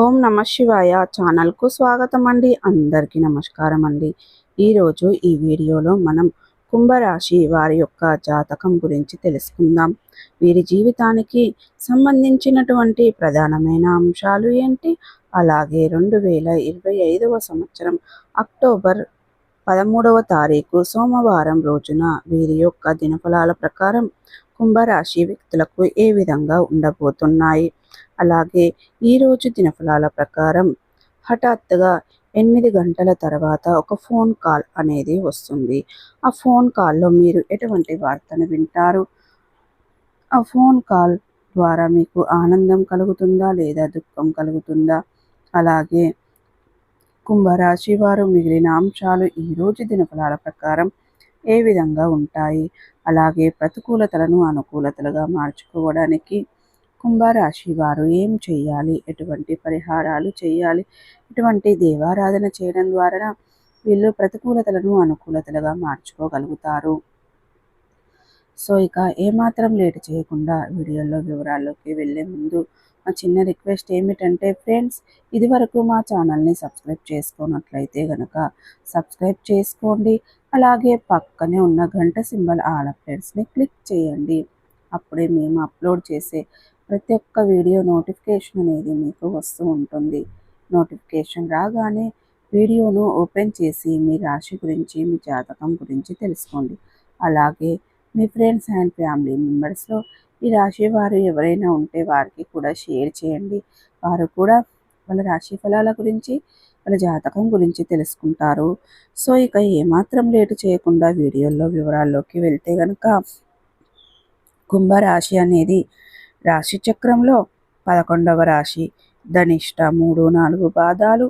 ఓం నమ శివాయ ఛానల్కు స్వాగతం అండి అందరికీ నమస్కారం అండి ఈరోజు ఈ వీడియోలో మనం కుంభరాశి వారి యొక్క జాతకం గురించి తెలుసుకుందాం. వీరి జీవితానికి సంబంధించినటువంటి ప్రధానమైన అంశాలు ఏంటి? అలాగే రెండు వేల ఇరవై ఐదవ సంవత్సరం అక్టోబర్ పదమూడవ తారీఖు సోమవారం రోజున వీరి యొక్క దినఫలాల ప్రకారం కుంభరాశి వ్యక్తులకు ఏ విధంగా ఉండబోతున్నాయి? అలాగే ఈరోజు దినఫలాల ప్రకారం హఠాత్తుగా ఎనిమిది గంటల తర్వాత ఒక ఫోన్ కాల్ అనేది వస్తుంది. ఆ ఫోన్ కాల్లో మీరు ఎటువంటి వార్తను వింటారు? ఆ ఫోన్ కాల్ ద్వారా మీకు ఆనందం కలుగుతుందా? లేదా దుఃఖం కలుగుతుందా? అలాగే కుంభరాశి వారు మిగిలిన అంశాలు ఈరోజు దినఫలాల ప్రకారం ఏ విధంగా ఉంటాయి? అలాగే ప్రతికూలతలను అనుకూలతలుగా మార్చుకోవడానికి కుంభరాశి వారు ఏం చేయాలి ఎటువంటి పరిహారాలు చేయాలి ఎటువంటి దేవారాధన చేయడం ద్వారా వీళ్ళు ప్రతికూలతలను అనుకూలతలుగా మార్చుకోగలుగుతారు. సో ఇక ఏమాత్రం లేట్ చేయకుండా వీడియోలో వివరాల్లోకి వెళ్ళే ముందు మా చిన్న రిక్వెస్ట్ ఏమిటంటే ఫ్రెండ్స్ ఇదివరకు మా ఛానల్ని సబ్స్క్రైబ్ చేసుకున్నట్లయితే కనుక సబ్స్క్రైబ్ చేసుకోండి. అలాగే పక్కనే ఉన్న గంట సింబల్ ఆల్ ఫ్రెండ్స్ని క్లిక్ చేయండి. అప్పుడే మేము అప్లోడ్ చేసే ప్రతి ఒక్క వీడియో నోటిఫికేషన్ అనేది మీకు వస్తూ ఉంటుంది. నోటిఫికేషన్ రాగానే వీడియోను ఓపెన్ చేసి మీ రాశి గురించి మీ జాతకం గురించి తెలుసుకోండి. అలాగే మీ ఫ్రెండ్స్ అండ్ ఫ్యామిలీ మెంబర్స్లో ఈ రాశి వారు ఎవరైనా ఉంటే వారికి కూడా షేర్ చేయండి. వారు కూడా వాళ్ళ రాశి ఫలాల గురించి వాళ్ళ జాతకం గురించి తెలుసుకుంటారు. సో ఇక ఏమాత్రం లేటు చేయకుండా వీడియోల్లో వివరాల్లోకి వెళ్తే కనుక కుంభరాశి అనేది రాశి చక్రంలో పదకొండవ రాశి ధనిష్ట మూడు నాలుగు పాదాలు